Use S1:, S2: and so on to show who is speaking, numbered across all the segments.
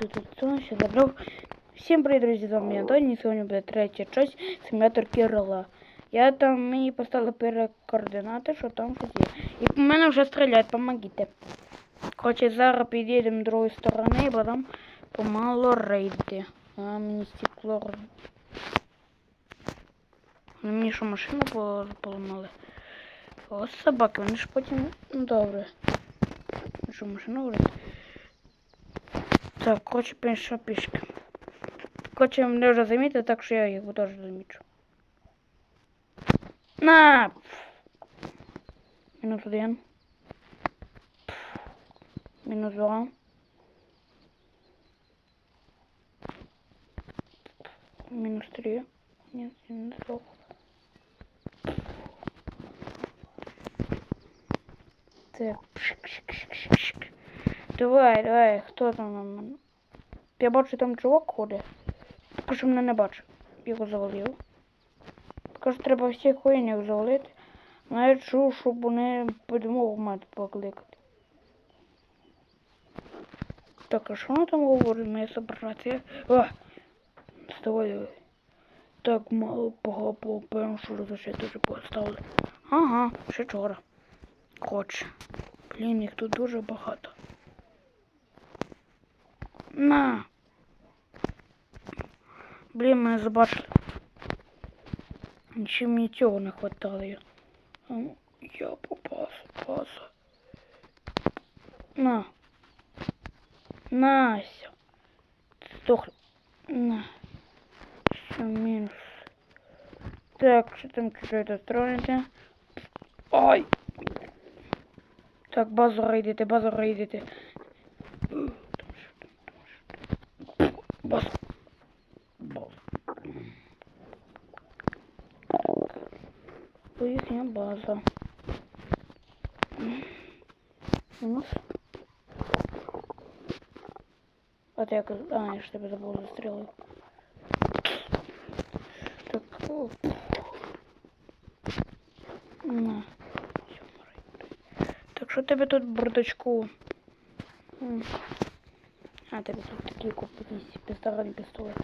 S1: Ще забрав. Всім привіт, друзі, з вами Антоні. І Сьогодні буде третя часть симулятор Кірла. Я там мені поставили перед координати, що там щось. І по мене вже стріляють, помогите. Хоче зараз підійдемо з другої сторони, бо там помало рейди. А мені стекло. роз- Ну, Мені що машину пол- поламали. Ось собаки, вони ж потім. Ну добре. Ну, Що машину говорить? Так, коротше, пішов пішки. Коротше, мене вже замітили, так що я їх теж замічу. На! Мінус один. Мінус два. Мінус три. Ні, мінус два. Так. Пшик-пшик-пшик-пшик. Давай, давай, хто там на мене? Я бачу, там чувак ходить. Що мене не бачу. Його завалив. Що треба всіх воїнів завалити. Навіть чув, щоб вони підмогу мати покликати. Так, а що вона там говорить, моя сепарація? О! Вставай. Так мало погапало, певно, що розочити вже поставили. Ага, ще вчора. Хоч. Блін, їх тут дуже багато. На. Блін, мене забачили. Нічим мені цього не хватало. Я, А, я попас, попас. На. Нася. Здохли. На. Все, мінус. Так, що там чуть-чуть строїте? Ой! Так, базу рейдите, базу рейдите. Баз. Баз. Їхня база. Мінус. А ти як... А, я ж тебе забув застрілив. Так. о. На. Так що тебе тут бардачку? А, тебе тут такі купитись пістолет, пістолет.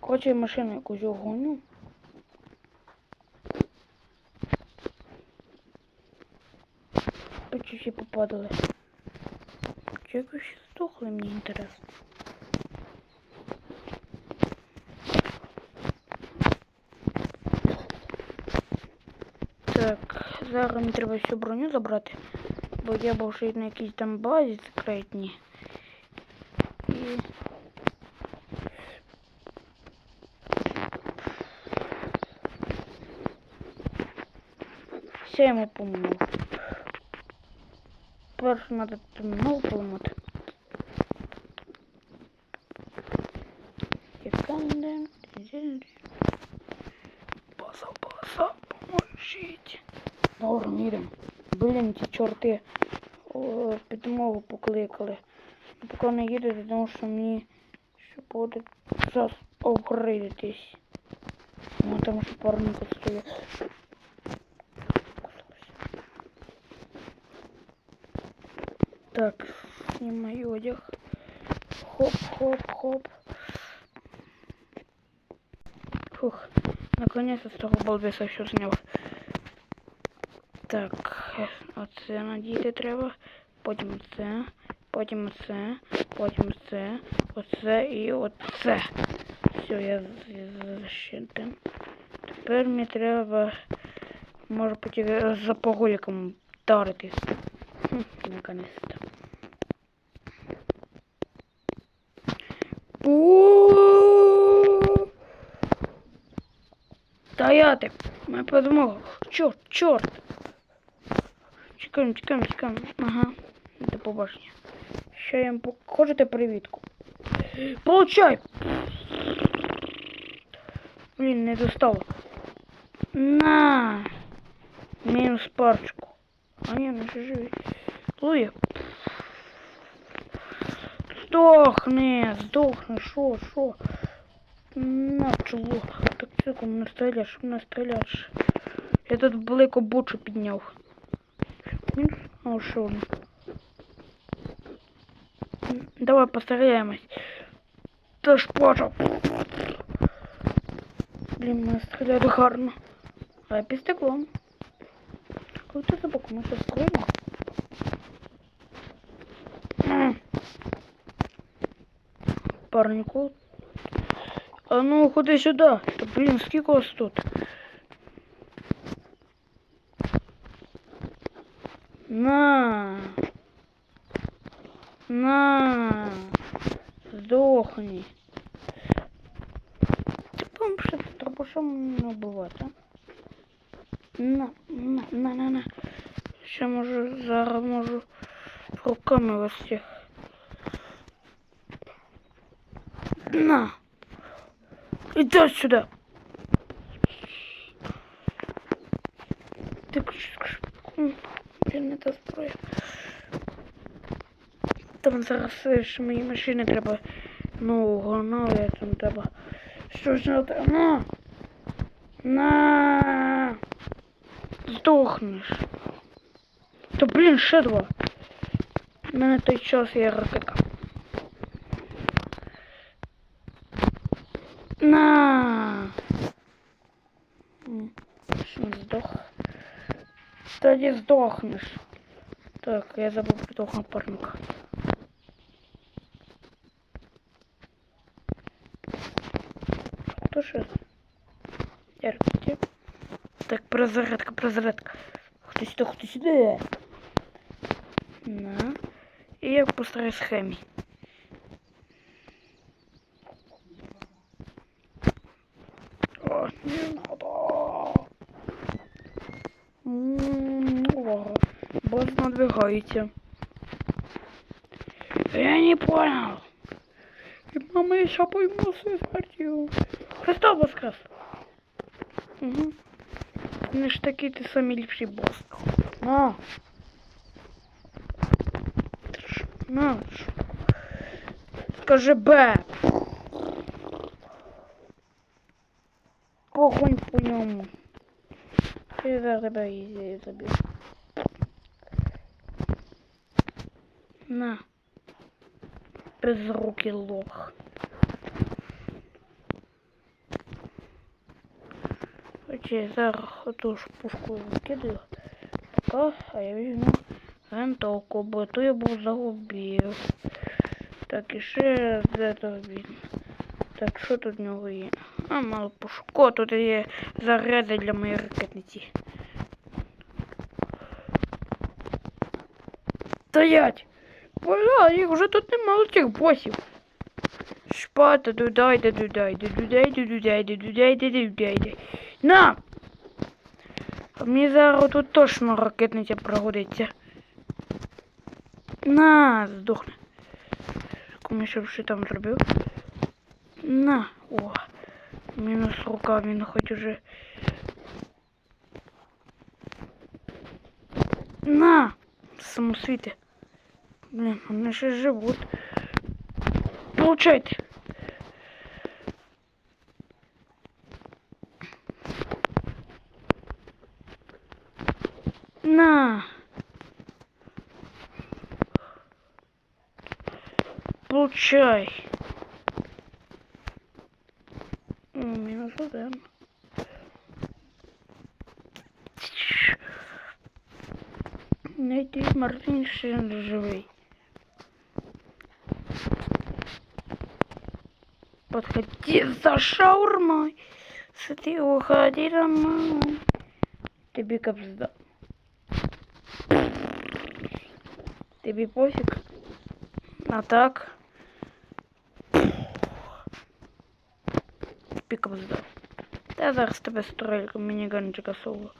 S1: Короче, машину якусь гоню. По попадали. Чи ще здохли, мені інтересно. Так, зараз мені треба всю броню забрати, бо я був ще на якійсь там базі секретній. І... Все йому помогу. Перше треба термінал поламати. База, база, поможіть. Добре, їдемо. Блін, ті чорти підмогу покликали. Поки не їдете, тому що мені ще буде час обгридитись. Ну там ще парненько стоїть. Так, снимаю одяг. Хоп, хоп, хоп. Фух, наконец-то з того балбеса все зняв. Так, оце надіти треба. Потім це, потім це, потім це, оце і оце. Все, я защитим. Тепер мені треба, може потім за вдаритись. Хм, наконец-то. Пу. Стояти! Ми подумав. Чорт, чорт. Чекаємо, чекаємо, чекаємо. Ага. До побачення. Ще я їм покажете привітку. Получай! Блін, не достало. На! Мінус парочку. А ні, не ще живі. Лує. Здохни, здохни, шо, шо? На чоло. Так цирку не стріляш, не стріляш. Я тут велику бучу підняв. Мінус? А, що? Давай постріляємось. Та ж почав. Блін, мене стріляють гарно. А я під стеклом. Коли ти за боком, що стріляє? М. Парнику. А ну, ходи сюди. Та, блін, скільки вас тут? На. На. Здохни. Ти помниш, що це трабушом не вбивати? На, на, на, на, на. Ще можу, зараз можу руками вас всіх. На. Иди сюда. Та зброя. Там зараз ще мої машини треба нового, нове там треба. Щось на те. На! На! Здохнеш. Та блін, ще два. У мене той час є ракетка. На! Що здох? Тоді здохнеш. Так, я забыл про того напарника. Кто же? Дякую. Так, прозарадка, прозарадка. Кто сюда, хто сюда? На. И я постараюсь старій схемі. О, не надо. М, О, босс надвигается. Я не понял. И мама еще пойму свою смертью. Христос воскрес. Угу. Не ж такий ти самий ліпший босс. На. Тш, На. ж. Скажи Б. Похонь по ньому. Я зараз тебе її На. Безрукий лох. Окей, зараз оту ж пушку викидаю. Пока, а я візьму винтовку, бо ту я був загубив. Так, і ще він. Так, що тут в нього є? А, мало пушко, тут є заряди для моєї ракетниці. Стоять! Бля, їх вже тут немало цих босів. Шпата, дудайда, дудайда, дудайда, дудайда, дудайда, дудайда. На! А мені зараз тут точно ракетниця пригодиться. На, здохне. Кому ще що там зробив? На, о, мінус рука, він хоч уже. На, самосвіти. Блін, вони ще живуть. Получайте. На. Получай. М, Мінус один. Найти Мартин ще не Подходи за шаурмой. Смотри, уходи домой. Тебе капзда. Тобі пофіг. А так. Пікап здав. Та я зараз тебе стрельку мініганчика соло.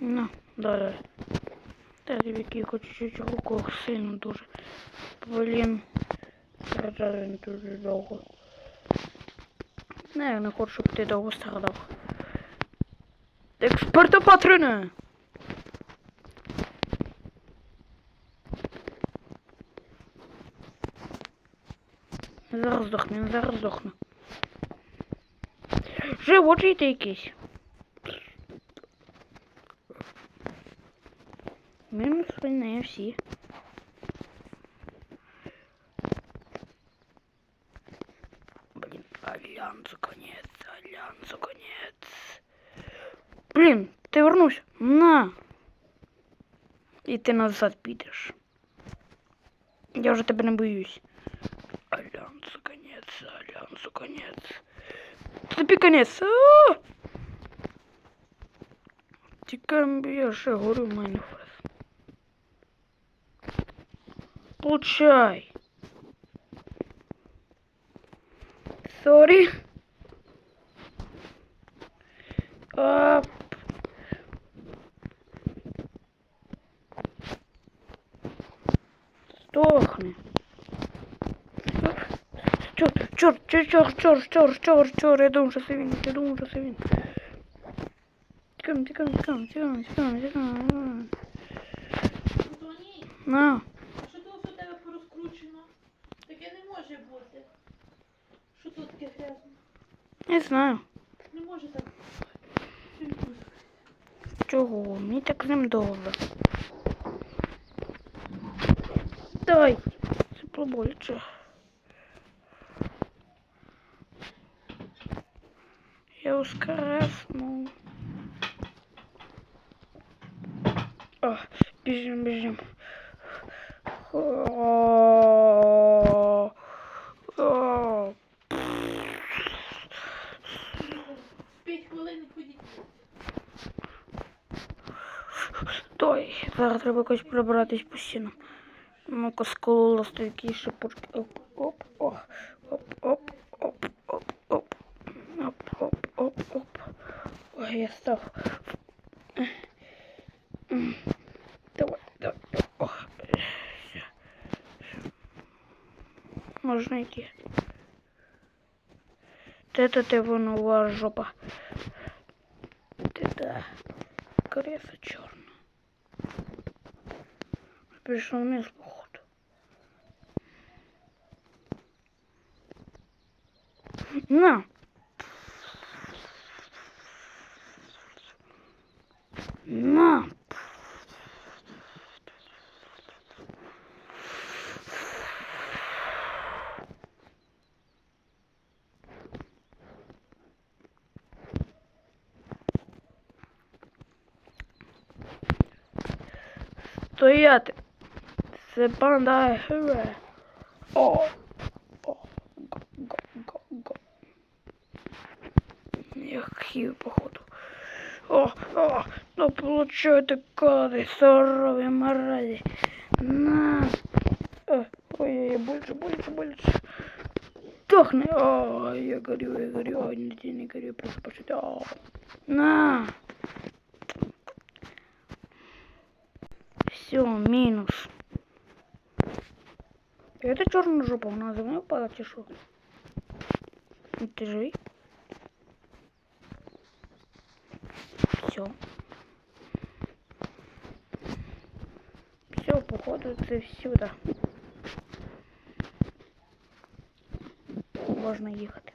S1: Ну, давай. Ребятки, хоч чуть руку сильно дуже. Блін. Страдав він дуже довго. Не хочу, щоб ти довго страдав. Експерта патрони! Зараз здохне, зараз здохне. Живучий ти якийсь. не всі. Блін, альянсу конець, альянсу конець. Блін, ти вернусь. На. І ти назад підеш. Я вже тебе не боюсь. Альянсу конець, альянсу конець. Тобі конець. А! Тікаємо, я ще горю в получай. Сори. Оп. Сдохни. Черт, черт, черт, черт, черт, черт, черт, черт, я думаю, что свинь, я думаю, что свинь. Тикаем, тикаем, тикаем, тикаем, тикаем,
S2: тикаем.
S1: На.
S2: Не
S1: знаю.
S2: Не може так.
S1: Чого? Мені так з ним добре. Давай. Це побольше. Я воскресну. О, біжим, біжим.
S2: 5 хвилин ходіть.
S1: Стой, зараз треба якось пробратись по стінам. Ну-ка, сколу ластовики, шипучки. Оп, оп, оп, оп, оп, оп, оп, оп, оп, оп, оп. Ой, я став. Давай, давай. Ох. Можна идти. Это ты вонова жопа. Да. Креса черная. Пришел вниз, походу. На! Стояти. Це банда героя. О. О. Го, го, го, го. Я хів, походу. О, о, ну получайте коди, здорові моралі. На. О, ой, ой, больше, больше, больше. Тохни. О, я горю, я горю. Ой, не, горю, просто пошли. На. он минус. Это черная жопа, у нас за мной падать и? Ты живи. Все. Все, походу ты сюда. Можно ехать.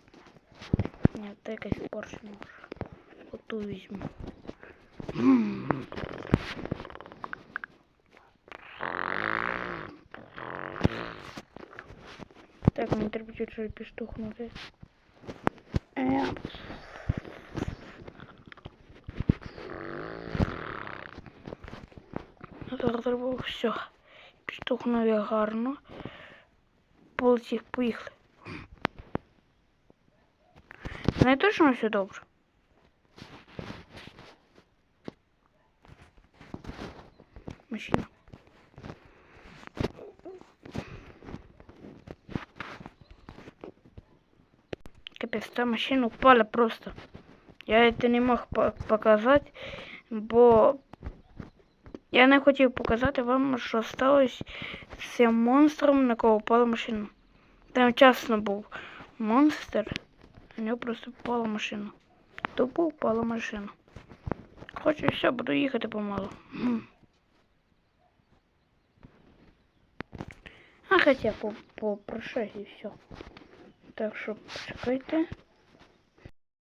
S1: Нет, так испорчен уже. Вот ту возьму. Чуть-чуть підштовхнути. Е. Зараз треба все. Підштовхнув я гарно. Полетів, поїхали. Не точно все добре. Машина. Капец, та машина упала просто. Я это не мог по- показати, бо я не хотів показати вам, що сталося з цим монстром, на кого впала машина. Там часно був монстр, на нього просто впала машина. Тупо впала машина. Хочу все, буду їхати помалу. А хотя по, по прошайся і все. Так що почекайте.